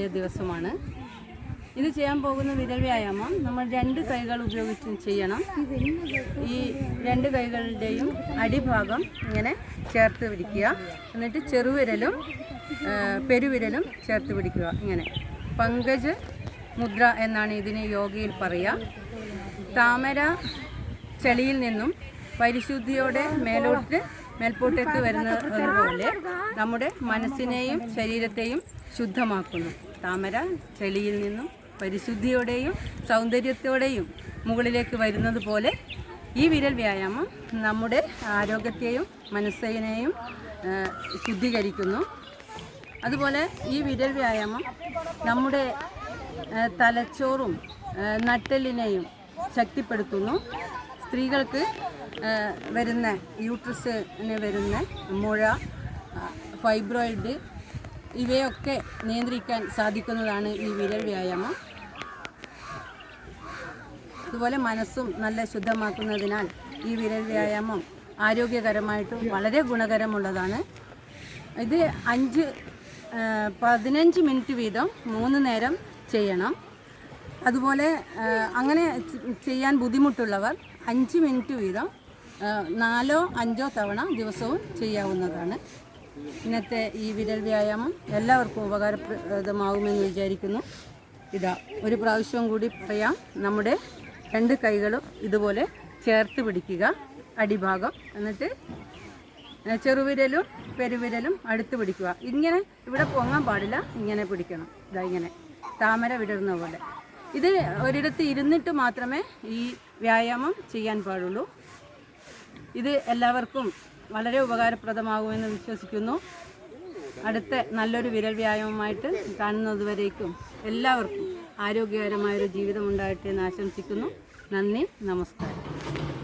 പോയ ദിവസമാണ്. ഇത് ചെയ്യാൻ പോകുന്ന വിരൽ വ്യായാമം നമ്മൾ രണ്ട് കൈകൾ ഉപയോഗിച്ച് ചെയ്യണം. ഈ രണ്ട് കൈകളുടെയും അടിഭാഗം ഇങ്ങനെ ചേർത്ത് പിടിക്കുക. എന്നിട്ട് ചെറുവിരലും പെരുവിരലും ചേർത്ത് പിടിക്കുക ഇങ്ങനെ. പങ്കജ് മുദ്ര എന്നാണ് ഇതിന് യോഗയിൽ പറയുക. താമര ചെളിയിൽ നിന്നും പരിശുദ്ധിയോടെ മേലോട്ട് മേൽപോട്ടേക്ക് വരുന്നത് പോലെ നമ്മുടെ മനസ്സിനെയും ശരീരത്തെയും ശുദ്ധമാക്കുന്നു. താമര ചെളിയിൽ നിന്നും പരിശുദ്ധിയോടെയും സൗന്ദര്യത്തോടെയും മുകളിലേക്ക് വരുന്നത് പോലെ ഈ വിരൽ വ്യായാമം നമ്മുടെ ആരോഗ്യത്തെയും മനസ്സിനെയും ശുദ്ധീകരിക്കുന്നു. അതുപോലെ ഈ വിരൽ വ്യായാമം നമ്മുടെ തലച്ചോറും നട്ടെല്ലിനെയും ശക്തിപ്പെടുത്തുന്നു. സ്ത്രീകൾക്ക് വരുന്ന യൂട്രസിന് വരുന്ന മുഴ ഫൈബ്രോയിഡ് ഇവയൊക്കെ നിയന്ത്രിക്കാൻ സാധിക്കുന്നതാണ് ഈ വിരൽ വ്യായാമം. അതുപോലെ മനസ്സും നല്ല ശുദ്ധമാക്കുന്നതിനാൽ ഈ വിരൽ വ്യായാമം ആരോഗ്യകരമായിട്ടും വളരെ ഗുണകരമുള്ളതാണ്. ഇത് അഞ്ച് പതിനഞ്ച് മിനിറ്റ് വീതം മൂന്ന് നേരം ചെയ്യണം. അതുപോലെ അങ്ങനെ ചെയ്യാൻ ബുദ്ധിമുട്ടുള്ളവർ അഞ്ച് മിനിറ്റ് വീതം നാലോ അഞ്ചോ തവണ ദിവസവും ചെയ്യാവുന്നതാണ്. ഇന്നത്തെ ഈ വിരൽ വ്യായാമം എല്ലാവർക്കും ഉപകാരപ്രദമാകുമെന്ന് വിചാരിക്കുന്നു. ഇതാ ഒരു പ്രാവശ്യം കൂടി പറയാം. നമ്മുടെ രണ്ട് കൈകളും ഇതുപോലെ ചേർത്ത് പിടിക്കുക. അടിഭാഗം എന്നിട്ട് ചെറുവിരലും പെരുവിരലും അടുത്ത് പിടിക്കുക. ഇങ്ങനെ ഇവിടെ പൊങ്ങാൻ പാടില്ല ഇങ്ങനെ പിടിക്കണം. ഇതാ ഇങ്ങനെ. താമര വിടരുന്ന പോലെ. ഇത് ഒരിടത്ത് ഇരുന്നിട്ട് മാത്രമേ ഈ വ്യായാമം ചെയ്യാൻ പാടുള്ളൂ. ഇത് എല്ലാവർക്കും വളരെ ഉപകാരപ്രദമാകുമെന്ന് വിശ്വസിക്കുന്നു. അടുത്ത നല്ലൊരു വിരൽ വ്യായാമമായിട്ട് കാണുന്നതുവരേക്കും എല്ലാവർക്കും ആരോഗ്യകരമായൊരു ജീവിതം ഉണ്ടാകട്ടെ എന്ന് ആശംസിക്കുന്നു. നന്ദി നമസ്കാരം.